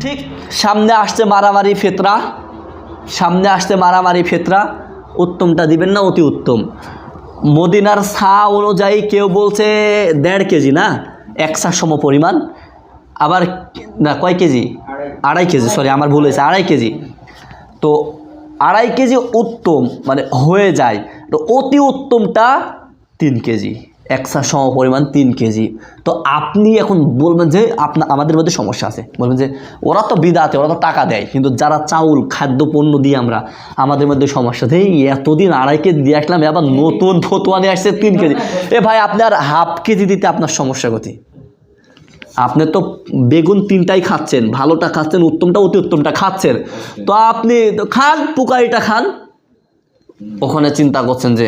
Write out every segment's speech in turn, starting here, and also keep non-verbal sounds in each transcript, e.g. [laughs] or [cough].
ঠিক সামনে আসছে মারামারি ফেতরা। সামনে আসছে মারামারি ফেতরা। উত্তমটা দিবেন না অতি উত্তম। মদিনার সা অনুযায়ী কেউ বলছে দেড় কেজি না? একশা সম পরিমাণ। আবার না, কয় কেজি? আড়াই কেজি সরি আমার ভুল হয়েছে, আড়াই কেজি। তো আড়াই কেজি উত্তম মানে হয়ে যায়। তো অতি উত্তমটা তিন কেজি। একশা সম পরিমাণ তিন কেজি। তো আপনি এখন বলবেন যে আপনার আমাদের মধ্যে সমস্যা আছে। বলবেন যে ওরা তো বিদাতে, ওরা তো টাকা দেয়। কিন্তু যারা চাউল খাদ্য পণ্য দিই আমরা আমাদের মধ্যে সমস্যা এই এতদিন আড়াই কেজি দিয়ে আসলাম আবার নতুন ফতোয়া নিয়ে আসছে, তিন কেজি। এ ভাই আপনার হাফ কেজি দিতে আপনার সমস্যা গতি আপনি তো বেগুন তিনটাই খাচ্ছেন, ভালোটা খাচ্ছেন, উত্তমটা অতি উত্তমটা খাচ্ছেন। তো আপনি খান, পুকারিটা খান ওখানে চিন্তা করছেন যে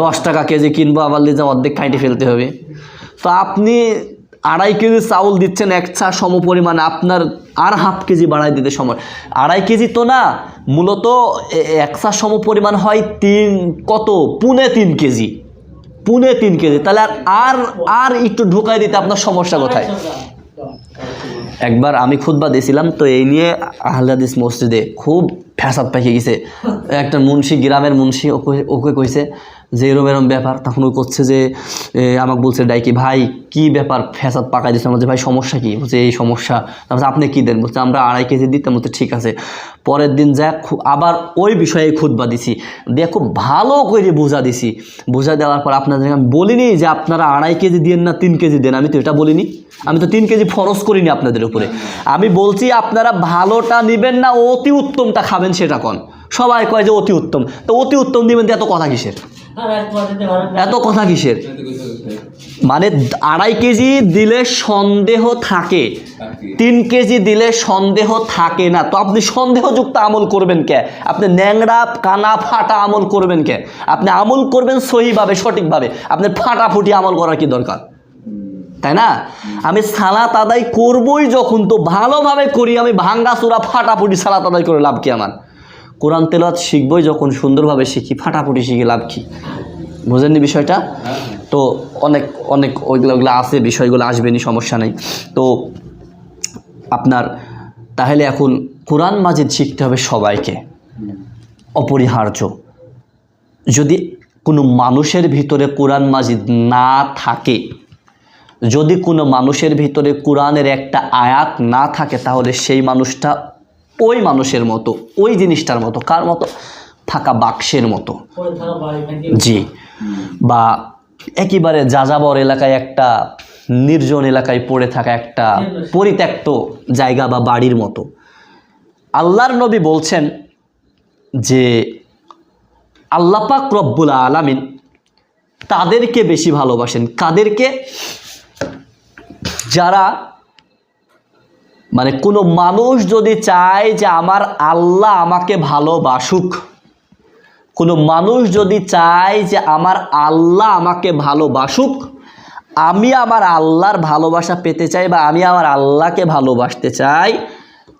দশ টাকা কেজি কিনবো আবার লিজা অর্ধেক খাইটে ফেলতে হবে। তো আপনি আড়াই কেজি চাউল দিচ্ছেন এক চা সম পরিমাণে আপনার আর হাফ কেজি বাড়াই দিতে সময়। আড়াই কেজি তো না মূলত এক চা সম পরিমাণ হয় তিন কত? পুনে তিন কেজি। পুনে তিন কেজি। তাহলে আর আর আর একটু ঢুকাই দিতে আপনার সমস্যা কোথায়? একবার আমি খুতবা দিয়েছিলাম, তো এই নিয়ে আহলাদিস মসজিদে খুব ফ্যাসাদ পাইকে গেছে। একটা মুন্সি, গ্রামের মুন্সি ওকে- ওকে কইছে যে এরম এরম ব্যাপার, তখন ওই করছে যে আমাকে বলছে ডাইকি ভাই, কি ব্যাপার ফ্যাসাদ পাকাই দিচ্ছে আমাদের ভাই, সমস্যা কি? বলছে, এই সমস্যা। তারপর আপনি কি দেন? বলছে, আমরা আড়াই কেজি দিতাম। বলছে, ঠিক আছে। পরের দিন যা আবার ওই বিষয়ে খুতবা দিছি। দিয়ে খুব ভালো করে বোঝা দিছি। বোঝা দেওয়ার পর আপনাদের আমি বলিনি যে, আপনারা আড়াই কেজি দেন না তিন কেজি দেন। আমি তো এটা বলিনি। আমি তো তিন কেজি ফরজ করিনি আপনাদের উপরে। আমি বলছি, আপনারা ভালোটা নেবেন না, অতি উত্তমটা খাবেন সেটা কন? সবাই কয় যে, অতি উত্তম। তো অতি উত্তম দিবেন এত কথা কিসের? এত কথা কিসের? মানে আড়াই কেজি দিলে সন্দেহ থাকে। তিন কেজি দিলে সন্দেহ থাকে না। তো আপনি সন্দেহযুক্ত আমল করবেন কে? আপনি ন্যাংরা কানা, ফাটা আমল করবেন কে? আপনি আমল করবেন সহিভাবে, সঠিকভাবে। আপনার ফাটাফুটি আমল করার কি দরকার? তাই না? আমি সালাত আদায় করবই যখন, তো ভালোভাবে করি, আমি ভাঙ্গা চূড়া ফাটাফুটি সালাত আদায় করে লাভ কি আমার? কোরআন তেলাত শিখবই যখন সুন্দরভাবে শিখি ফাটাফুটি শিখি লাভ কি? বুঝেননি বিষয়টা? তো অনেক অনেক ওইগুলো ওগুলো আছে বিষয়গুলো আসবেনি সমস্যা নেই। তো আপনার তাহলে এখন কোরআন মাজিদ শিখতে হবে সবাইকে। অপরিহার্য। যদি কোনো মানুষের ভিতরে কোরআন মাজিদ না থাকে যদি কোনো মানুষের ভিতরে কোরআনের একটা আয়াত না থাকে তাহলে সেই মানুষটা ওই মানুষের মতো, ওই জিনিসটার মতো, কার মতো? ফাঁকা বাক্সের মতো। জি। বা একেবারে যাযাবর এলাকায় একটা, নির্জন এলাকায় পড়ে থাকা একটা পরিত্যক্ত জায়গা বা বাড়ির মতো। আল্লাহর নবী বলছেন যে আল্লাপাক রব্বুল আলামিন তাদেরকে বেশি ভালোবাসেন। কাদেরকে? যারা মানে কোনো মানুষ যদি চায় যে আমার আল্লাহ আমাকে ভালোবাসুক কোনো মানুষ যদি চায় যে আমার আল্লাহ আমাকে ভালোবাসুক আমি আমার আল্লাহর ভালোবাসা পেতে চাই বা আমি আমার আল্লাহকে ভালোবাসতে চাই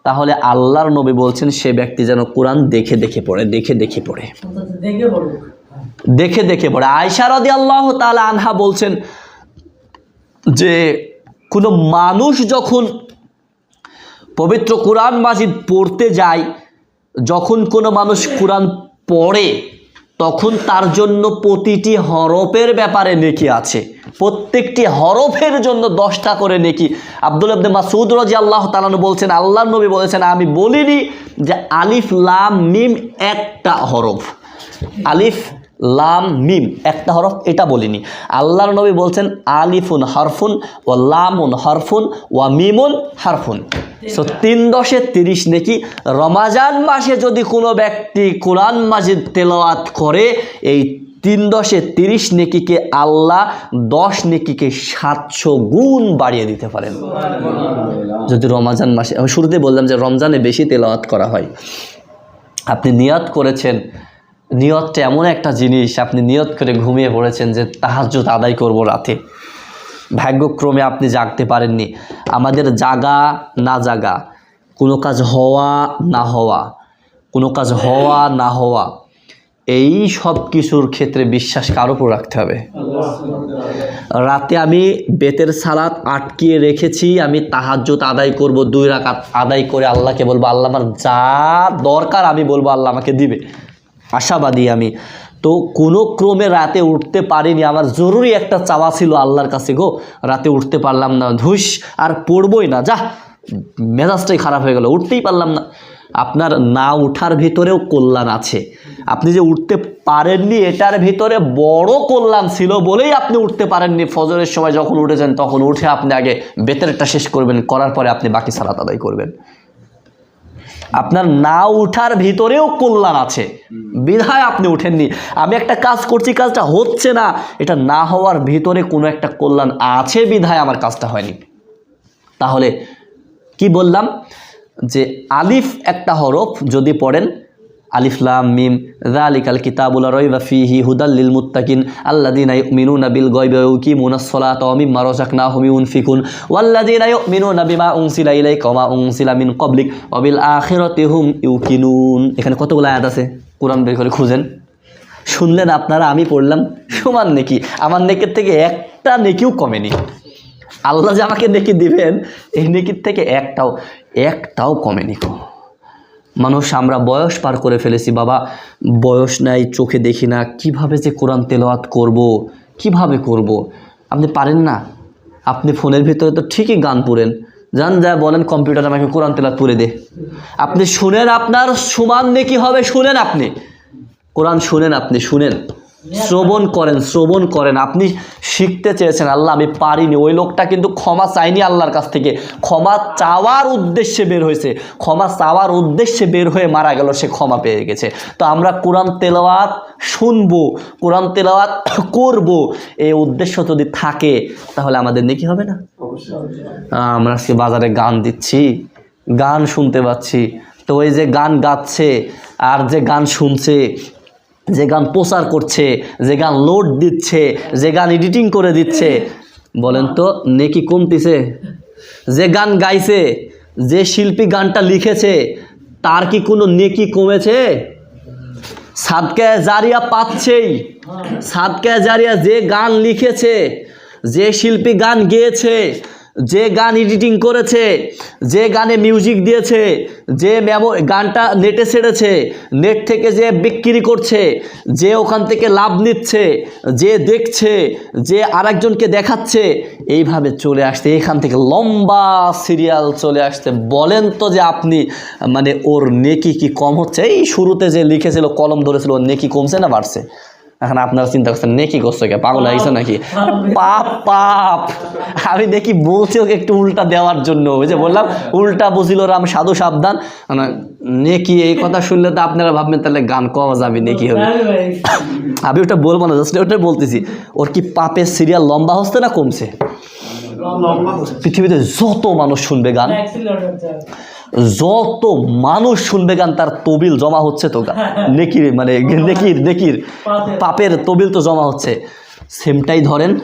তাহলে আল্লাহর নবী বলছেন সে ব্যক্তি যেন কোরআন দেখে দেখে পড়ে দেখে দেখে পড়ে। দেখে দেখে পড়ে। আয়সা রদি আল্লাহ তালা আনহা বলছেন যে কোনো মানুষ যখন পবিত্র কোরআন মাজিদ পড়তে যায় যখন কোনো মানুষ কোরআন পড়ে, তখন তার জন্য প্রতিটি হরফের ব্যাপারে নেকি আছে। প্রত্যেকটি হরফের জন্য দশটা করে নেকি। আব্দুল আব্দে মাসুদ রাজি আল্লাহ তালানু বলছেন আল্লাহ নবী বলেছেন, আমি বলিনি যে আলিফ, লাম, মিম একটা হরফ। আলিফ লাম মিম একটা হরফ এটা বলিনি। আল্লাহর নবী বলছেন আলিফুন হরফুন ও লামুন হরফুন ও মিমুন হারফুন। সো তিন দশে তিরিশ নেকি রমাজান মাসে যদি কোনো ব্যক্তি কোরআন মাজিদ তেলাওয়াত করে এই তিন দশে তিরিশ নেকিকে আল্লাহ দশ নেকিকে সাতশো গুণ বাড়িয়ে দিতে পারেন। যদি রমাজান মাসে আমি শুরুতে বললাম যে রমজানে বেশি তেলাওয়াত করা হয়। আপনি নিয়ত করেছেন নিয়তটা এমন একটা জিনিস, আপনি নিয়ত করে ঘুমিয়ে পড়েছেন যে তাহাজ্জুদ আদায় করব রাতে। ভাগ্যক্রমে আপনি জাগতে পারেননি। আমাদের জাগা না জাগা, কোনো কাজ হওয়া না হওয়া, কোনো কাজ হওয়া না হওয়া, এই সব কিছুর ক্ষেত্রে বিশ্বাস কার উপর রাখতে হবে? রাতে আমি বেতের সালাত আটকিয়ে রেখেছি, আমি তাহাজ্জুদ আদায় করব দুই রাকাত আদায় করে আল্লাহকে বলব, আল্লাহ আমার যা দরকার আমি বলব, আল্লাহ আমাকে দিবে। আশাবাদী আমি। তো কোনো ক্রমে রাতে উঠতে পারিনি। আমার জরুরি একটা চাওয়া ছিল আল্লাহর কাছে, গো, রাতে উঠতে পারলাম না। ধুস, আর পড়বই না। যা, মেজাজটাই খারাপ হয়ে গেল। উঠতেই পারলাম না। আপনার না উঠার ভিতরেও কল্যাণ আছে। আপনি যে উঠতে পারেননি, এটার ভিতরে বড় কল্যাণ ছিল বলেই আপনি উঠতে পারেননি। ফজরের সময় যখন উঠেছেন, তখন উঠে আপনি আগে বেতেরটা শেষ করবেন, করার পরে আপনি বাকি সালাত আদায় করবেন। আপনার না উঠার ভিতরেও কল্যাণ আছে। বিধায় আপনি উঠেননি। আমি একটা কাজ করছি কাজটা হচ্ছে না। এটা না হওয়ার ভিতরে কোনো একটা কল্যাণ আছে বিধায় আমার কাজটা হয়নি। তাহলে কি বললাম? যে আলিফ একটা হরফ যদি পড়েন আলিফলাম মিম, যালিকাল কিতাবুল রাইবা ফিহি হুদাল লিল মুত্তাকিন আল্লাযীনা ইউমিনুনা বিল গায়বি ওয়া ইউকিমুনাস সালাতা ওয়া মিম্মা রাযাকনাহুম ইউনফিকুন ওয়াল্লাযীনা ইউমিনুনা বিমা উনসিলা ইলাইকা ওয়া মা উনসিলা মিন ক্বাবলিক ওয়া বিল আখিরাতি হুম ইউকিনুন। এখানে কতগুলো আয়াত আছে? কোরআন বের করে খুঁজেন। শুনলেন আপনারা, আমি পড়লাম, সমান নেকি? আমার নেকের থেকে একটা নেকিও কমেনি। আল্লাহ যে আমাকে নেকি দিবেন, এই নেকির থেকে একটাও একটাও কমেনি কো মানুষ, আমরা বয়স পার করে ফেলেছি, বাবা। বয়স নাই, চোখে দেখি না, কীভাবে যে কোরআন তেলাওয়াত করব, কীভাবে করব? আপনি পারেন না? আপনি ফোনের ভিতরে তো ঠিকই গান পুরেন যান, যা বলেন, কম্পিউটার আমাকে কোরআন তেলাত পুরে দে। আপনি শুনেন আপনার, সমান নেকি হবে, শুনেন আপনি। কোরআন শুনেন আপনি, শুনেন। শ্রবণ করেন শ্রবণ করেন। আপনি শিখতে চেয়েছেন, আল্লাহ, আমি পারিনি। ওই লোকটা কিন্তু ক্ষমা চাইনি আল্লাহর কাছ থেকে। ক্ষমা চাওয়ার উদ্দেশ্যে বের হয়েছে। ক্ষমা চাওয়ার উদ্দেশ্যে বের হয়ে মারা গেল, সে ক্ষমা পেয়ে গেছে। তো আমরা কোরআন তেলাওয়াত শুনব, কোরআন তেলাওয়াত [coughs] করব। এই উদ্দেশ্য যদি থাকে, তাহলে আমাদের নেকি হবে না? আমরা আজকে বাজারে গান দিচ্ছি, গান শুনতে পাচ্ছি। তো ওই যে গান গাচ্ছে, আর যে গান শুনছে যে গান প্রচার করছে, যে গান লোড দিচ্ছে, যে গান এডিটিং করে দিচ্ছে, বলেন তো নেকি কমতিছে? যে গান গাইছে, যে শিল্পী গানটা লিখেছে, তার কি কোনো নেকি কমেছে? সাদকায় জারিয়া পাচ্ছেই। সাদকায় জারিয়া যে গান লিখেছে, যে শিল্পী গান গেয়েছে যে গান এডিটিং করেছে, যে গানে মিউজিক দিয়েছে, যে মেমো গানটা নেটে ছেড়েছে, নেট থেকে যে বিক্রি করছে, যে ওখান থেকে লাভ নিচ্ছে, যে দেখছে, যে আরেকজনকে দেখাচ্ছে, এইভাবে চলে আসতে এখান থেকে লম্বা সিরিয়াল চলে আসতে বলেন তো যে আপনি মানে ওর নেকি কি কম হচ্ছে? এই শুরুতে যে লিখেছিল, কলম ধরেছিল, ওর নেকি কমছে না বাড়ছে? এখন আপনারা চিন্তা করছেন নেকি করছ কে? পাগল হয়েছে নাকি? পাপ পাপ। আমি দেখি বলছি ওকে একটু উল্টা দেওয়ার জন্য। ওই যে বললাম উল্টা বুঝিল রাম সাধু সাবধান। মানে নেকি এই কথা শুনলে তো আপনারা ভাববেন তাহলে গান কওয়া যাবে নেকি হবে? আমি ওটা বলব না জাস্ট ওটাই বলতেছি। ওর কি পাপের সিরিয়াল লম্বা হচ্ছে না কমছে? পৃথিবীতে যত মানুষ শুনবে গান। যত মানুষ শুনবে গান তার তবিল জমা হচ্ছে তো গা- [laughs] নেকির মানে নেকির নেকির। পাপের তবিল। তো জমা হচ্ছে। সেমটাই ধরেন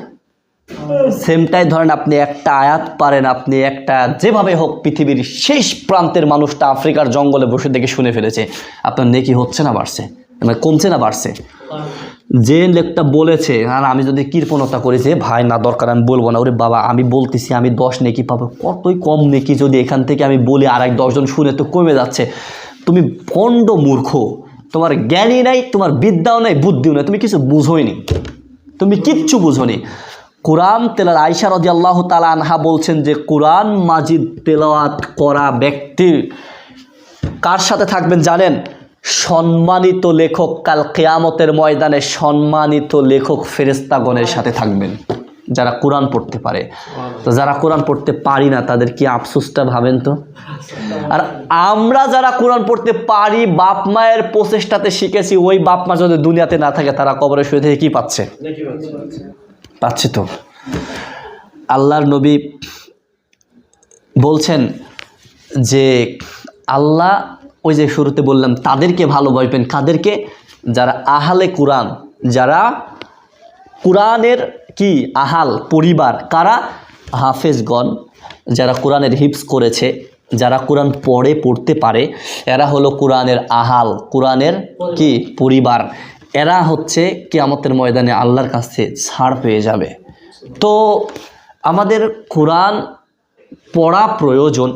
সেমটাই ধরেন আপনি একটা আয়াত পারেন আপনি একটা যেভাবে হোক পৃথিবীর শেষ প্রান্তের মানুষটা আফ্রিকার জঙ্গলে বসে থেকে শুনে ফেলেছে। আপনার নেকি হচ্ছে না বাড়ছে মানে কমছে না বাড়ছে। যে লোকটা বলেছে, আর আমি যদি কৃপণতা করি যে, ভাই, না, দরকার, আমি বলব না। ওরে বাবা, আমি বলতেছি, আমি দশ নেকি পাবো। কতই কম নেকি যদি এখান থেকে আমি বলি আর এক দশজন শুনে তো কমে যাচ্ছে। তুমি পণ্ড মূর্খ, তোমার জ্ঞানই নাই, তোমার বিদ্যাও নাই, বুদ্ধিও নাই, তুমি কিছু বুঝোইনি। তুমি কিচ্ছু বুঝোনি। কোরআন তেলার আয়সা রাজি আল্লাহ তালা আনহা বলছেন যে, কোরআন মাজিদ তেলাওয়াত করা ব্যক্তির কার সাথে থাকবেন জানেন? সম্মানিত লেখক কাল কেয়ামতের ময়দানে সম্মানিত লেখক ফেরেস্তাগণের সাথে থাকবেন। যারা কোরআন পড়তে পারে। তো যারা কোরআন পড়তে পারি না তাদের কি আফসোসটা ভাবেন তো? আর আমরা যারা কোরআন পড়তে পারি বাপ মায়ের প্রচেষ্টাতে শিখেছি ওই বাপ মা যদি দুনিয়াতে না থাকে তারা কবরে শুয়ে থেকে কি পাচ্ছে। পাচ্ছে তো। আল্লাহর নবী বলছেন যে আল্লাহ ওই যে শুরুতে বললাম, তাদেরকে ভালোবাসবেন কাদেরকে? যারা আহালে কোরআন, যারা কোরআনের কি? আহাল, পরিবার, কারা? হাফেজগণ, যারা কোরআনের হিপস করেছে, যারা কোরআন পড়ে, পড়তে পারে, এরা হলো কোরআনের আহাল, কোরআনের কি? পরিবার। এরা হচ্ছে কিয়ামতের ময়দানে আল্লাহর কাছে ছাড় পেয়ে যাবে। তো আমাদের কোরআন পড়া প্রয়োজন।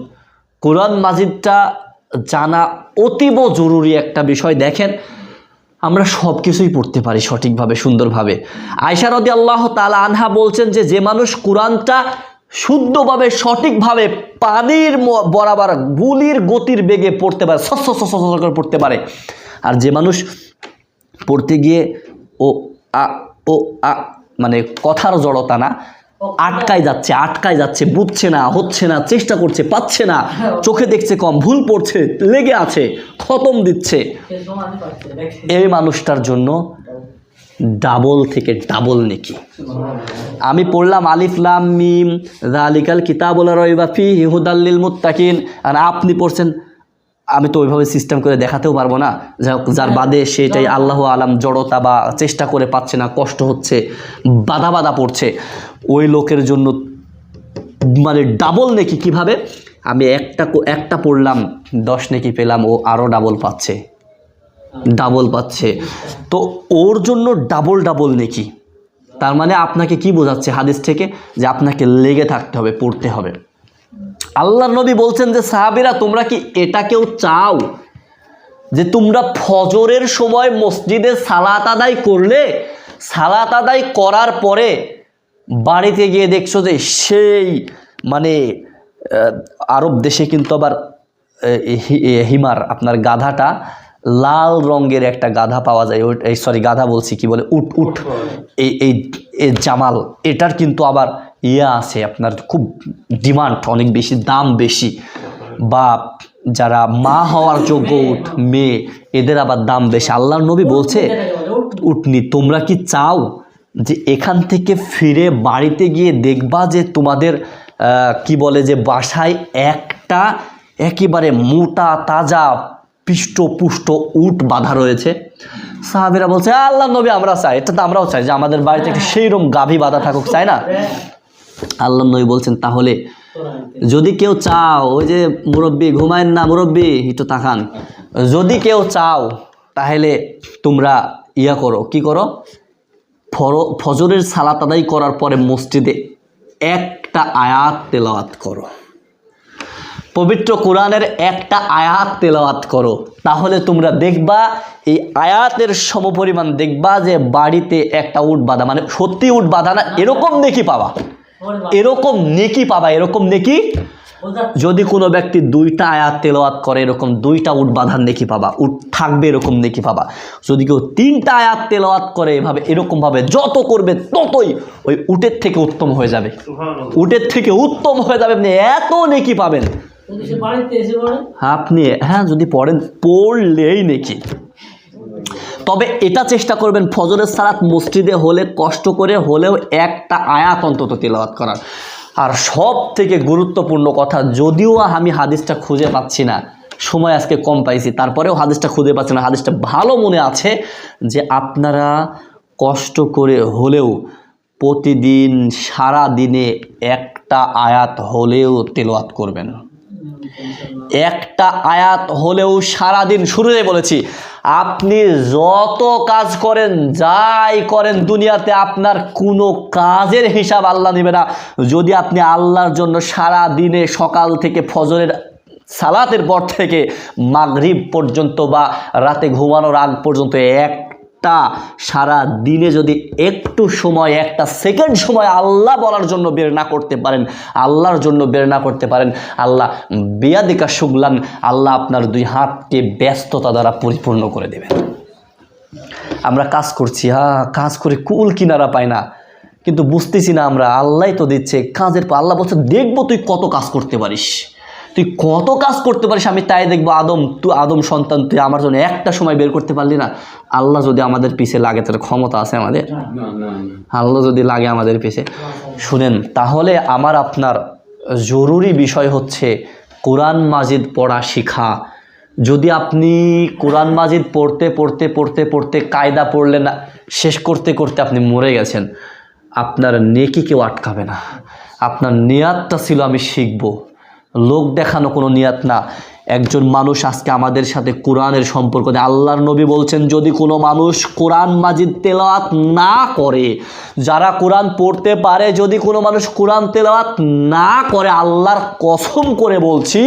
কোরআন মাজিদটা জানা অতীব জরুরি একটা বিষয়। দেখেন, আমরা সব কিছুই পড়তে পারি সঠিকভাবে, সুন্দরভাবে। আয়সা রদি আল্লাহ তালা আনহা বলছেন যে যে মানুষ কোরআনটা শুদ্ধভাবে, সঠিকভাবে পানির বরাবর গুলির গতির বেগে পড়তে পারে সস সস করে পড়তে পারে। আর যে মানুষ পড়তে গিয়ে ও, আ ও, আ মানে কথার জড়তা না আটকায় যাচ্ছে আটকায় যাচ্ছে বুঝছে না হচ্ছে না চেষ্টা করছে পাচ্ছে না। চোখে দেখছে কম ভুল পড়ছে লেগে আছে খতম দিচ্ছে। এই মানুষটার জন্য ডাবল থেকে ডাবল নেকি। আমি পড়লাম আলিফলাম মিম জালিকাল কিতাবুল রইবা ফি হুদাল্লিল মুত্তাকিন। আর আপনি পড়ছেন আমি তো ওইভাবে সিস্টেম করে দেখাতেও পারব না। যার বাদে সেটাই আল্লাহ আলাম জড়তা বা চেষ্টা করে পাচ্ছে না কষ্ট হচ্ছে বাধা বাধা পড়ছে। ওই লোকের জন্য মানে ডাবল নেকি কীভাবে? আমি একটা একটা পড়লাম, দশ নেকি পেলাম, ও আরও ডাবল পাচ্ছে। ডাবল পাচ্ছে। তো ওর জন্য ডাবল ডাবল নেকি। তার মানে আপনাকে কি বোঝাচ্ছে হাদিস থেকে? যে আপনাকে লেগে থাকতে হবে, পড়তে হবে। আল্লাহ নবী বলছেন যে, সাহাবিরা, তোমরা কি এটা কেউ চাও যে তোমরা ফজরের সময় মসজিদে সালাত আদায় করলে? সালাত আদায় করার পরে বাড়িতে গিয়ে দেখছ যে সেই মানে আরব দেশে কিন্তু আবার হিমার, আপনার গাধাটা লাল রঙের একটা গাধা পাওয়া যায়। এই সরি গাধা বলছি, কি বলে? উট উট। এই এই জামাল, এটার কিন্তু আবার ইয়ে আছে, আপনার খুব ডিমান্ড, অনেক বেশি দাম বেশি। বা যারা মা হওয়ার যোগ্য উঠ মেয়ে, এদের আবার দাম বেশি। আল্লাহর নবী বলছে উটনি তোমরা কি চাও যে এখান থেকে ফিরে বাড়িতে গিয়ে দেখবা যে তোমাদের কি বলে যে বাসায় একটা একেবারে মোটা, তাজা পিষ্টপুষ্ট উট বাঁধা রয়েছে। সাহাবিরা বলছে, আল্লাহ নবী, আমরা চাই। এটা তো আমরাও চাই যে আমাদের বাড়িতে একটা সেইরকম গাভী বাঁধা থাকুক, চাই না? আল্লাহ নবী বলছেন, তাহলে যদি কেউ চাও, ওই যে মুরব্বী, ঘুমায়েন না মুরব্বী, একটু তাকান। যদি কেউ চাও, তাহলে তোমরা ইয়া করো, কি করো? ফজরের সালাত আদায় করার পরে মসজিদে একটা আয়াত তেলাওয়াত করো। পবিত্র কোরআনের একটা আয়াত তেলাওয়াত করো। তাহলে তোমরা দেখবা, এই আয়াতের সমপরিমাণ দেখবা যে বাড়িতে একটা উট বাঁধা মানে সত্যি উট বাঁধা না, এরকম নেকি পাবা। এরকম নেকি পাবা, এরকম নেকি যদি কোনো ব্যক্তি দুইটা আয়াত তেলাওয়াত করে এরকম দুইটা উট বাঁধার নেকি পাবা উট থাকবে এরকম নেকি পাবা। যদি কেউ তিনটা আয়াত তেলাওয়াত করে এভাবে এরকমভাবে যত করবে ততই ওই উটের থেকে উত্তম হয়ে যাবে। উটের থেকে উত্তম হয়ে যাবে আপনি এত নেকি পাবেন। বাড়িতে এসে পড়ে? আপনি হ্যাঁ যদি পড়েন পড়লেই নেকি। তবে এটা চেষ্টা করবেন ফজরের সালাত মসজিদে হলে কষ্ট করে হলেও একটা আয়াত অন্তত তেলাওয়াত করার। আর সব থেকে গুরুত্বপূর্ণ কথা, যদিও আমি হাদিসটা খুঁজে পাচ্ছি না, সময় আজকে কম পাইছি, তারপরেও হাদিসটা খুঁজে পাচ্ছি না, হাদিসটা ভালো মনে আছে যে আপনারা কষ্ট করে হলেও প্রতিদিন সারা দিনে একটা আয়াত হলেও তেলোয়াত করবেন। একটা আয়াত হলেও সারাদিন শুরুতে বলেছি। আপনি যত কাজ করেন, যাই করেন, দুনিয়াতে আপনার কোনো কাজের হিসাব আল্লাহ নেবে না। যদি আপনি আল্লাহর জন্য সারা দিনে সকাল থেকে ফজরের সালাতের পর থেকে মাগরিব পর্যন্ত বা রাতে ঘুমানোর আগ পর্যন্ত একটা সারা দিনে যদি একটু সময়, একটা সেকেন্ড সময় আল্লাহ বলার জন্য বের না করতে পারেন, আল্লাহর জন্য বের না করতে পারেন, আল্লাহ বিয়াদিকা শুগলান আল্লাহ আপনার দুই হাতকে ব্যস্ততা দ্বারা পরিপূর্ণ করে দেবেন। আমরা কাজ করছি হ্যাঁ কাজ করে কুল কিনারা পাই না, কিন্তু বুঝতেছি না আমরা আল্লাহ তো দিচ্ছে, কাজের পর আল্লাহ বলছে, দেখব তুই কত কাজ করতে পারিস। তুই কত কাজ করতে পারিস আমি তাই দেখব আদম তুই আদম সন্তান তুই আমার জন্য একটা সময় বের করতে পারলি না। আল্লাহ যদি আমাদের পিছে লাগে তার ক্ষমতা আছে আমাদের? আল্লাহ যদি লাগে আমাদের পিছে। শুনেন তাহলে আমার আপনার জরুরি বিষয় হচ্ছে কোরআন মাজিদ পড়া শেখা। যদি আপনি কোরআন মাজিদ পড়তে পড়তে পড়তে পড়তে কায়দা পড়লেন না শেষ করতে করতে আপনি মরে গেছেন। আপনার নেকি কেউ আটকাবে না। আপনার নিয়াতটা ছিল আমি শিখব। লোক দেখানো কোনো নিয়াত না। একজন মানুষ আজকে আমাদের সাথে কোরআনের সম্পর্ক দেয় আল্লাহর নবী বলছেন, যদি কোনো মানুষ কোরআন মাজিদ তেলাওয়াত না করে, যারা কোরআন পড়তে পারে, যদি কোনো মানুষ কোরআন তেলাওয়াত না করে, আল্লাহর কসম করে বলছি,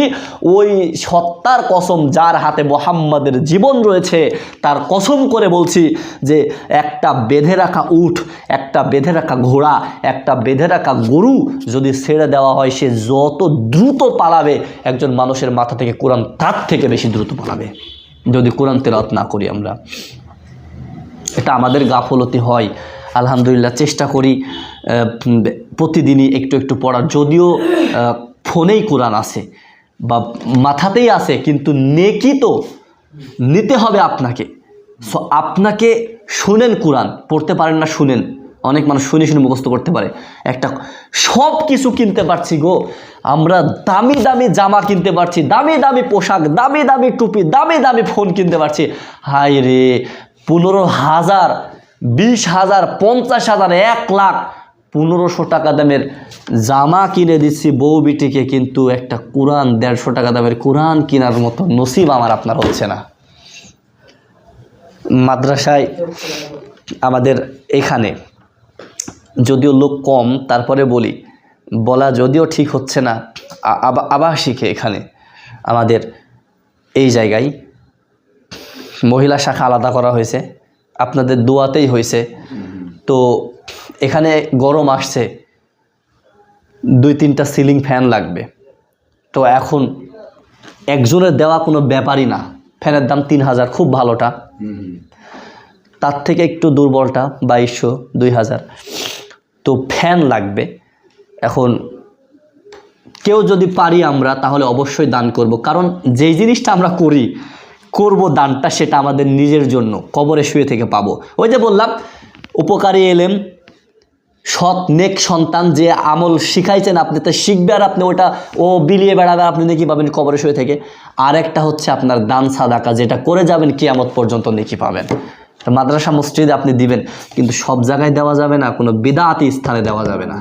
ওই সত্তার কসম যার হাতে মোহাম্মদের জীবন রয়েছে, তার কসম করে বলছি যে একটা বেঁধে রাখা উঠ, একটা বেঁধে রাখা ঘোড়া, একটা বেঁধে রাখা গরু যদি ছেড়ে দেওয়া হয়, সে যত দ্রুত পালাবে, একজন মানুষের মাথা থেকে কোরআন তার থেকে বেশি দ্রুত পালাবে যদি কোরআন তেলাওয়াত না করি আমরা। এটা আমাদের গাফলতি হয়। আলহামদুলিল্লাহ চেষ্টা করি প্রতিদিনই একটু একটু পড়ার। যদিও ফোনেই কোরআন আছে বা মাথাতেই আছে, কিন্তু নেকি তো নিতে হবে আপনাকে। সো আপনাকে শুনেন কোরআন, পড়তে পারেন না শুনেন। অনেক মানুষ শুনে শুনে মুখস্থ করতে পারে। একটা সব কিছু কিনতে পারছি গো। আমরা দামি দামি জামা কিনতে পারছি, দামি দামি পোশাক, দামি দামি টুপি, দামি দামি ফোন কিনতে পারছি। হাই রে, পনেরো হাজার, বিশ হাজার, পঞ্চাশ হাজার, এক লাখ পনেরোশো টাকা দামের জামা কিনে দিচ্ছি বউ বিটিকে, কিন্তু একটা কোরআন দেড়শো টাকা দামের কোরআন কেনার মতো নসিব আমার আপনার হচ্ছে না। মাদ্রাসায় আমাদের এখানে যদিও লোক কম তারপরে বলি বলা যদিও ঠিক হচ্ছে না আ- আবা- আবাসিকে এখানে আমাদের এই জায়গায়। মহিলা শাখা আলাদা করা হয়েছে আপনাদের দোয়াতেই হয়েছে। তো এখানে গরম আসছে দুই তিনটা সিলিং ফ্যান লাগবে। তো এখন একজনের দেওয়া কোনো ব্যাপারই না ফ্যানের দাম তিন হাজার খুব ভালোটা। তার থেকে একটু দুর্বলটা বাইশশো দুই হাজার। তো ফ্যান লাগবে। এখন কেউ যদি পারি আমরা, তাহলে অবশ্যই দান করব। কারণ যেই জিনিসটা আমরা করি, করব দানটা সেটা আমাদের নিজের জন্য, কবরে শুয়ে থেকে পাবো। ওই যে বললাম, উপকারী এলেম, সৎ, নেক সন্তান যে আমল শিখাইছেন আপনি, তো শিখবে আর আপনি ওটা, ও বিলিয়ে বেড়াবে, আপনি নেকি পাবেন কবরে শুয়ে থেকে। আরেকটা হচ্ছে আপনার দান সাদাকা, যেটা করে যাবেন কিয়ামত পর্যন্ত নেকি পাবেন। মাদ্রাসা মসজিদে আপনি দিবেন, কিন্তু সব জায়গায় দেওয়া যাবে না, কোনো বেদাতি স্থানে দেওয়া যাবে না।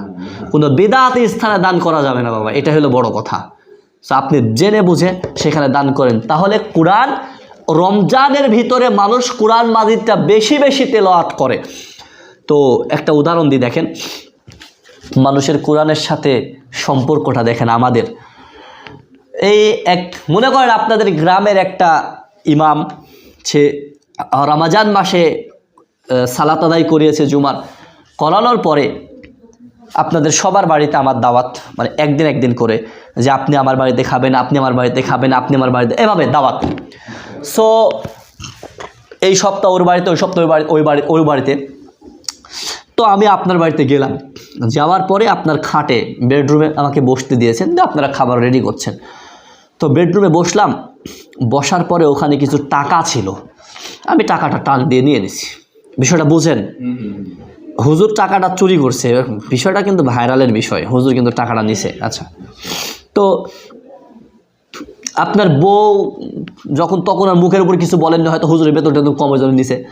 কোনো বেদাতি স্থানে দান করা যাবে না বাবা, এটা হলো বড় কথা। তো আপনি জেনে বুঝে সেখানে দান করেন। তাহলে কোরআন, রমজানের ভিতরে মানুষ কোরআন মাজিদটা বেশি বেশি তেলাওয়াত করে। তো একটা উদাহরণ দিই দেখেন, মানুষের কোরআনের সাথে সম্পর্কটা দেখেন আমাদের। এই এক, মনে করেন আপনাদের গ্রামের একটা ইমাম, সে রমাজান মাসে সালাত আদায় করিয়েছে জুমার। করানোর পরে আপনাদের সবার বাড়িতে আমার দাওয়াত মানে একদিন একদিন করে, যে আপনি আমার বাড়িতে খাবেন, আপনি আমার বাড়িতে খাবেন, আপনি আমার বাড়িতে, এভাবে দাওয়াত। সো এই সপ্তাহ ওর বাড়িতে, ওই সপ্তাহ ওই বাড়ি ওই বাড়ি ওই বাড়িতে। তো আমি আপনার বাড়িতে গেলাম। যাওয়ার পরে আপনার খাটে, বেডরুমে আমাকে বসতে দিয়েছেন যে আপনারা খাবার রেডি করছেন। তো বেডরুমে বসলাম, বসার পরে ওখানে কিছু টাকা ছিল। আমি টাকাটা টান দিয়ে নিয়ে নিছি। বিষয়টা বুঝেন? হুজুর টাকাটা চুরি করছে। বিষয়টা কিন্তু ভাইরালের বিষয়। হুজুর কিন্তু টাকাটা নিছে। আচ্ছা। তো আপনার বউ যখন তখন আর মুখের উপর কিছু বলেননি, হয়তো হুজুরের বেতনটা একদম কমের জন্য নিছে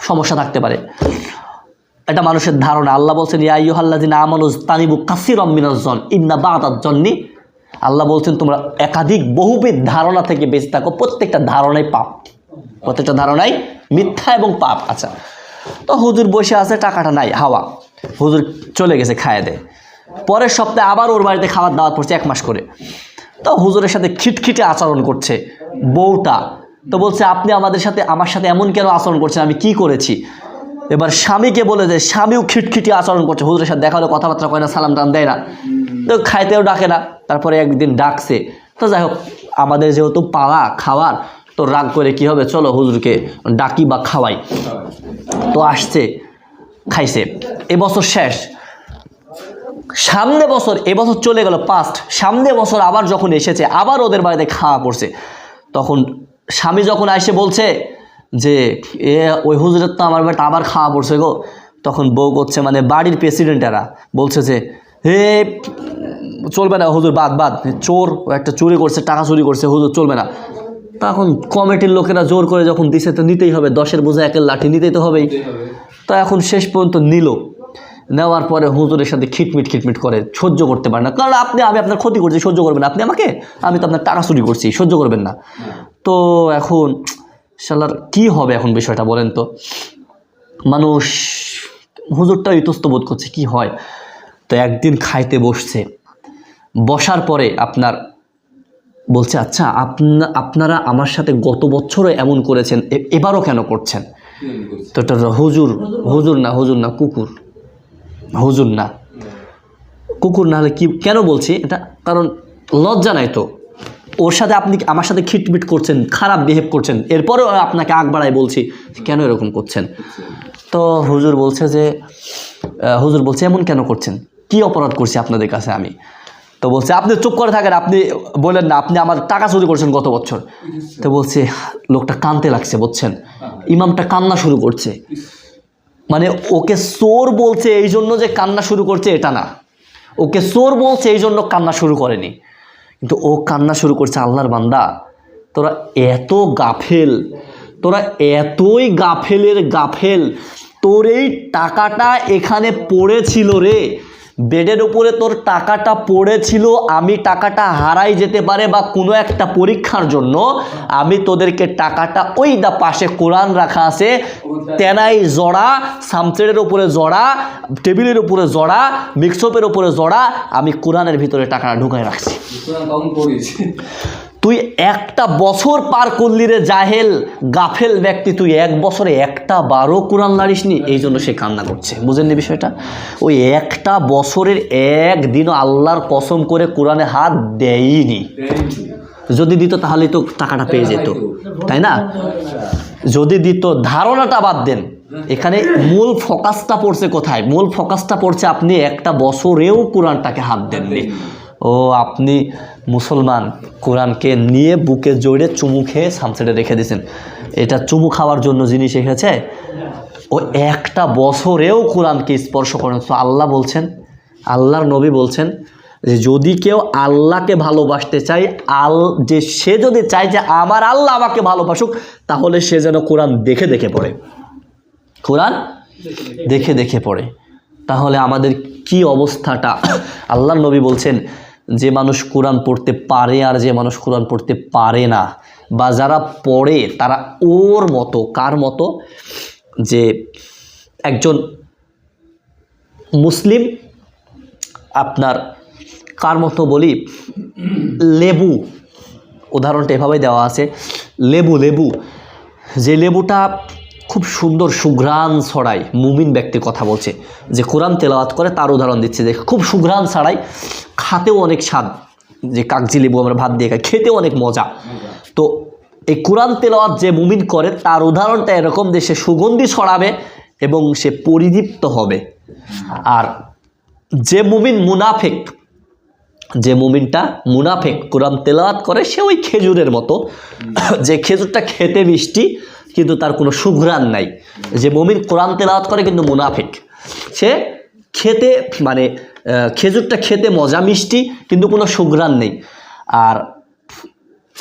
সমস্যা থাকতে পারে। এটা মানুষের ধারণা। আল্লাহ বলছেন ইয়াইহাল্লাদিন আমানুজ তানিবু কাসির অমিনাজন ইন্না বাদাত জন্নি। আল্লাহ বলছেন, তোমরা একাধিক বহুবিধ ধারণা থেকে বেঁচে থাকো। প্রত্যেকটা ধারণাই পাপ। প্রত্যেকটা ধারণাই মিথ্যা এবং পাপ আচ্ছা। তো হুজুর বসে আছে, টাকাটা নাই, হাওয়া। হুজুর চলে গেছে খায় দেয় পরের সপ্তাহে আবার ওর বাড়িতে খাবার দাওয়াত পড়ছে এক মাস করে। তো হুজুরের সাথে খিটখিটে আচরণ করছে, বউটা। তো বলছে, আপনি আমাদের সাথে, আমার সাথে এমন কেন আচরণ করছেন? আমি কি করেছি? এবার স্বামীকে বলে যে, স্বামীও খিটখিটি আচরণ করছে। হুজুরের সাথে দেখা কথাবার্তা কয় না, সালাম টান দেয় না। তো খাইতেও ডাকে না, তারপরে একদিন ডাকছে। তো যাই হোক, আমাদের যেহেতু পাওয়া খাওয়ার তো রাগ করে কি হবে? চলো হুজুরকে ডাকি বা খাওয়াই। তো আসছে, খাইছে। এবছর শেষ। সামনে বছর, এবছর চলে গেল পাস্ট সামনে বছর আবার যখন এসেছে, আবার ওদের বাড়িতে খাওয়া পড়ছে। তখন স্বামী যখন এসে বলছে যে, এ, ওই হুজুরের তো আমার বাড়িতে আবার খাওয়া পড়ছে গো। তখন বউ করছে মানে বাড়ির প্রেসিডেন্টেরা বলছে যে, হে, চলবে না হুজুর, বাদ বাদ। চোর একটা চুরি করছে, টাকা চুরি করছে, হুজুর চলবে না। তখন কমিটির লোকেরা জোর করে যখন দিছে তো নিতেই হবে। দশের বোঝা একের লাঠি নিতেই তো হবেই। তো এখন শেষ পর্যন্ত নিল। নেওয়ার পরে হুজুরের সাথে খিটমিট খিটমিট করে সহ্য করতে পারে না। কারণ আপনি আমি আপনার ক্ষতি করছি সহ্য করবেন আপনি আমাকে আমি তো আপনার টাকা চুরি করছি সহ্য করবেন না। তো এখন শালার কি হবে এখন বিষয়টা বলেন তো? মানুষ হুজুরটা ইতস্ত বোধ করছে কি হয়? তো একদিন খাইতে বসছে। বসার পরে আপনার বলছে আচ্ছা আপনা, আপনারা আমার সাথে গত বছরও এমন করেছেন এবারও কেন করছেন? তো এটা হুজুর হুজুর না হুজুর না, কুকুর। হুজুর না। কুকুর না হলে কি, কেন বলছি? এটা কারণ লজ্জা নাই তো। ওর সাথে আপনি আমার সাথে খিটমিট করছেন, খারাপ বিহেভ করছেন, এরপরেও আপনাকে আগ বাড়ায় বলছি, কেন এরকম করছেন? তো হুজুর বলছে যে হুজুর বলছে, এমন কেন করছেন? কি অপরাধ করছি আপনাদের কাছে আমি? তো বলছে, আপনি চুপ করে থাকেন, আপনি বলেন না, আপনি আমার টাকা চুরি করছেন গত বছর। তো বলছে, লোকটা কানতে লাগছে, বুঝছেন? ইমামটা কান্না শুরু করছে। মানে ওকে চোর বলছে এই জন্য যে কান্না শুরু করছে, এটা না। ওকে চোর বলছে এই জন্য কান্না শুরু করেনি। কিন্তু ও কান্না শুরু করছে আল্লাহর বান্দা, তোরা এত গাফেল, তোরা এতই গাফেলের গাফেল, তোর এই টাকাটা এখানে পড়েছিল রে। বেডের উপরে তোর টাকাটা পড়েছিল, আমি টাকাটা হারাই যেতে পারে বা কোনো একটা পরীক্ষার জন্য, আমি তোদেরকে টাকাটা ওই দা পাশে কোরআন রাখা আছে, তেনাই জড়া সামচেড়ের উপরে জড়া, টেবিলের উপরে জড়া, মিক্সপের উপরে জড়া, আমি কোরআনের ভিতরে টাকাটা ঢুকায় রাখছি। তুই একটা বছর পার করলি রে জাহেল। গাফেল ব্যক্তি তুই এক বছরে একটা বারো কোরআন লাড়িসনি এই জন্য সে কান্না করছে। বুঝেননি বিষয়টা? ওই একটা বছরের একদিনও আল্লাহর কসম করে কোরআনে হাত দেয়নি। যদি দিত তাহলে তো টাকাটা পেয়ে যেত। তাই না? যদি দিত ধারণাটা বাদ দেন। এখানে মূল ফোকাসটা পড়ছে কোথায়? মূল ফোকাসটা পড়ছে আপনি একটা বছরেও কোরআনটাকে হাত দেননি। ও, আপনি মুসলমান কোরআনকে নিয়ে বুকে জড়ে চুমু খেয়ে সানসেটে রেখে দিয়েছেন। এটা চুমু খাওয়ার জন্য জিনিস এসেছে ও একটা বছরেও কোরআনকে স্পর্শ করেন তো আল্লাহ বলছেন, আল্লাহর নবী বলছেন যে যদি কেউ আল্লাহকে ভালোবাসতে চায়, আল যে সে যদি চায় যে আমার আল্লাহ আমাকে ভালোবাসুক, তাহলে সে যেন কোরআন দেখে দেখে পড়ে। কোরআন দেখে দেখে পড়ে। তাহলে আমাদের কি অবস্থাটা? আল্লাহ নবী বলছেন যে মানুষ কোরআন পড়তে পারে আর যে মানুষ কোরআন পড়তে পারে না, বা যারা পড়ে তারা ওর মতো, কার মতো? যে একজন মুসলিম, আপনার কার মতো বলি? লেবু, উদাহরণটা এভাবেই দেওয়া আছে, লেবু লেবু, যে লেবুটা খুব সুন্দর সুঘ্রাণ ছড়ায় মুমিন ব্যক্তির কথা বলছে। যে কোরআন তেলাওয়াত করে তার উদাহরণ দিচ্ছে, যে খুব সুঘ্রাণ ছড়ায় খাতেও অনেক স্বাদ, যে কাগজি লেবু আমরা ভাত দিয়ে খাই, খেতেও অনেক মজা। তো এই কোরআন তেলাওয়াত যে মুমিন করে, তার উদাহরণটা এরকম যে সে সুগন্ধি ছড়াবে এবং সে পরিদীপ্ত হবে। আর যে মুমিন মুনাফেক, যে মুমিনটা মুনাফেক কোরআন তেলাওয়াত করে, সে ওই খেজুরের মতো। যে খেজুরটা খেতে মিষ্টি কিন্তু তার কোনো সুঘ্রাণ নাই। যে মুমিন কোরআন তেলাওয়াত করে কিন্তু মুনাফেক। সে খেতে মানে খেজুরটা খেতে মজা মিষ্টি কিন্তু কোনো সুঘ্রাণ নেই। আর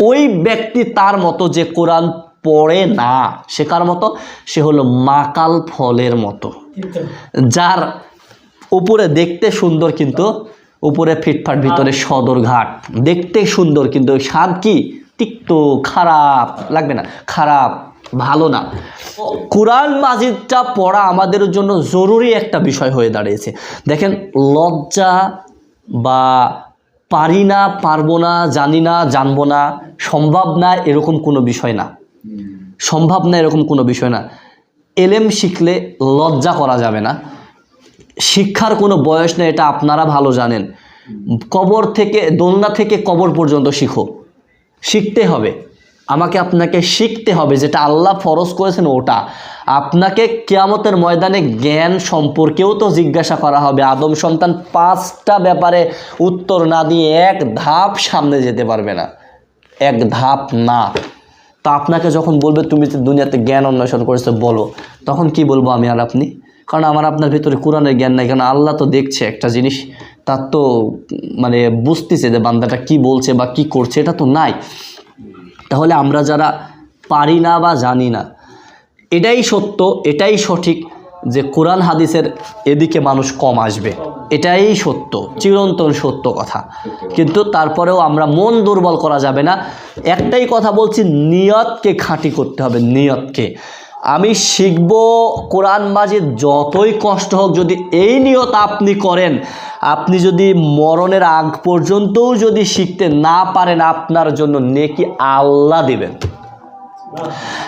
ওই ব্যক্তি তার মতো যে কোরআন পড়ে না সে কার মতো? সে হলো মাকাল ফলের মতো। যার উপরে দেখতে সুন্দর কিন্তু উপরে ফিটফাট ভিতরে সদরঘাট। দেখতে সুন্দর কিন্তু স্বাদ কি? তিক্ত খারাপ লাগবে না। খারাপ। ভালো না। কোরআন মাজিদটা পড়া আমাদের জন্য জরুরি একটা বিষয় হয়ে দাঁড়িয়েছে। দেখেন, লজ্জা বা পারি না, পারব না, জানি না, জানব না, সম্ভব না এরকম কোনো বিষয় না। সম্ভব না এরকম কোনো বিষয় না। এলেম শিখলে লজ্জা করা যাবে না। শিক্ষার কোনো বয়স নেই, এটা আপনারা ভালো জানেন। কবর থেকে, দোলনা থেকে কবর পর্যন্ত শিখো। শিখতে হবে। আমাকে আপনাকে শিখতে হবে যেটা আল্লাহ ফরজ করেছেন ওটা। আপনাকে কেয়ামতের ময়দানে জ্ঞান সম্পর্কেও তো জিজ্ঞাসা করা হবে। আদম সন্তান পাঁচটা ব্যাপারে উত্তর না দিয়ে এক ধাপ সামনে যেতে পারবে না। এক ধাপ না। তা আপনাকে যখন বলবে, তুমি তো দুনিয়াতে জ্ঞান অন্বেষণ করেছ, বলো। তখন কি বলব আমি আর আপনি? কারণ আমার আপনার ভিতরে কোরআনের জ্ঞান নাই। কারণ আল্লাহ তো দেখছে একটা জিনিস, তার তো মানে বুঝতেছে যে বান্দাটা কি বলছে বা কি করছে, এটা তো নাই। তাহলে আমরা যারা পারি না বা জানি না, এটাই সত্য, এটাই সঠিক যে কোরআন হাদিসের এদিকে মানুষ কম আসবে। এটাই সত্য, চিরন্তন সত্য কথা। কিন্তু তারপরেও আমরা মন দুর্বল করা যাবে না। একটাই কথা বলছি, নিয়তকে খাঁটি করতে হবে, নিয়তকে। আমি শিখব কোরআন মাজিদ যতই কষ্ট হোক, যদি এই নিয়ত আপনি করেন আপনি যদি মরণের আগ পর্যন্তও যদি শিখতে না পারেন, আপনার জন্য নেকি আল্লাহ দিবেন।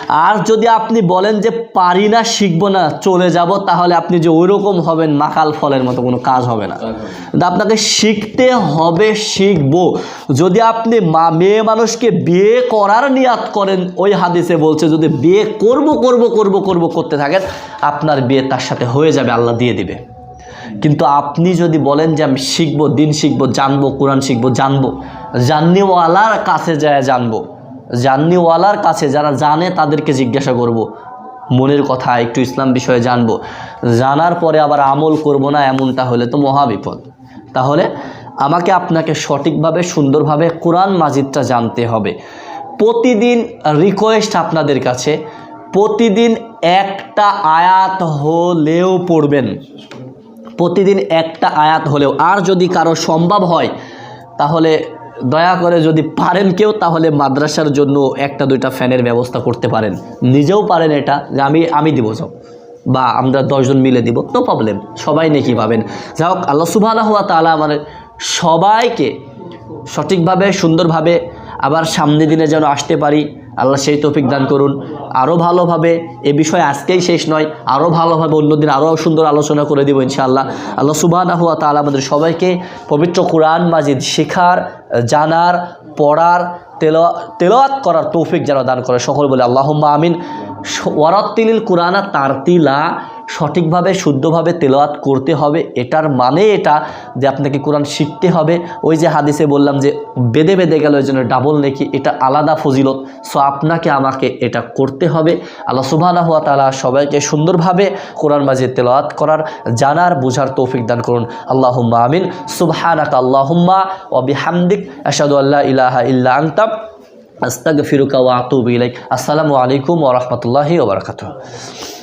আর যদি আপনি বলেন যে পারি না, শিখব না, চলে যাব, তাহলে আপনি যে ওইরকম হবেন, মাকাল ফলের মতো কোনো কাজ হবে না। আপনাকে শিখতে হবে, শিখব। যদি আপনি মা, মেয়ে মানুষকে বিয়ে করার নিয়াত করেন, ওই হাদিসে বলছে, যদি বিয়ে করব করব করব করব, করতে থাকেন, আপনার বিয়ে তার সাথে হয়ে যাবে, আল্লাহ দিয়ে দিবে। কিন্তু আপনি যদি বলেন যে আমি শিখব, দিন শিখব, জানব, কোরআন শিখব, জানব, জাননিওয়ালার কাছে যায় জানব। জাননিওয়ালার কাছে যারা জানে তাদেরকে জিজ্ঞাসা করব। মনের কথা একটু ইসলাম বিষয়ে জানব। জানার পরে আবার আমল করব না, এমনটা হলে তো মহাবিপদ তাহলে আমাকে আপনাকে সঠিকভাবে, সুন্দরভাবে কোরআন মাজিদটা জানতে হবে। প্রতিদিন রিকোয়েস্ট আপনাদের কাছে। প্রতিদিন একটা আয়াত হলেও পড়বেন। প্রতিদিন একটা আয়াত হলেও। আর যদি কারও সম্ভব হয়, তাহলে দয়া করে যদি পারেন কেউ, তাহলে মাদ্রাসার জন্য একটা দুইটা ফ্যানের ব্যবস্থা করতে পারেন। নিজেও পারেন এটা, যে আমি আমি দিব সব, বা আমরা দশজন মিলে দিব, নো প্রবলেম সবাই নাকি পাবেন। যাই হোক, আল্লাহ সুবাহ তালা আমাদের সবাইকে সঠিকভাবে, সুন্দরভাবে আবার সামনে দিনে যেন আসতে পারি। আল্লাহ সেই তৌফিক দান করুন। আরও ভালোভাবে, এ বিষয়ে আজকেই শেষ নয় আরও ভালোভাবে অন্যদিন আরও সুন্দর আলোচনা করে দেবো ইনশাআল্লাহ। আল্লাহ সুবাহ হুয়া তালা আমাদের সবাইকে পবিত্র কোরআন, মাজিদ শেখার, জানার, পড়ার, তেল, তেলাওয়াত করার তৌফিক যেন দান করে সকল বলে আল্লাহ আমিন। ওয়ারাত্তিল কোরআনা তারতিলা সঠিকভাবে, শুদ্ধভাবে তেলাওয়াত করতে হবে। এটার মানে এটা যে আপনাকে কোরআন শিখতে হবে। ওই যে হাদিসে বললাম যে বেদে বেদে গেল ওই জন্য ডাবল নেকি, এটা আলাদা ফজিলত। সো আপনাকে, আমাকে এটা করতে হবে। আল্লাহ সুবাহ হুয়া তালা সবাইকে সুন্দরভাবে কোরআন মাজিদ তেলাওয়াত করার জানার, বোঝার তৌফিক দান করুন। আল্লাহুম্মা আমিন। সুবহানাক আল্লাহুম্মা ওয়া বিহামদিক। আশহাদু আল্লা ইলাহা ইল্লা আনতা। আস্তাগফিরুকা ওয়া আতুবু ইলাইক। আসসালামু আলাইকুম ওয়া রাহমাতুল্লাহি ওয়া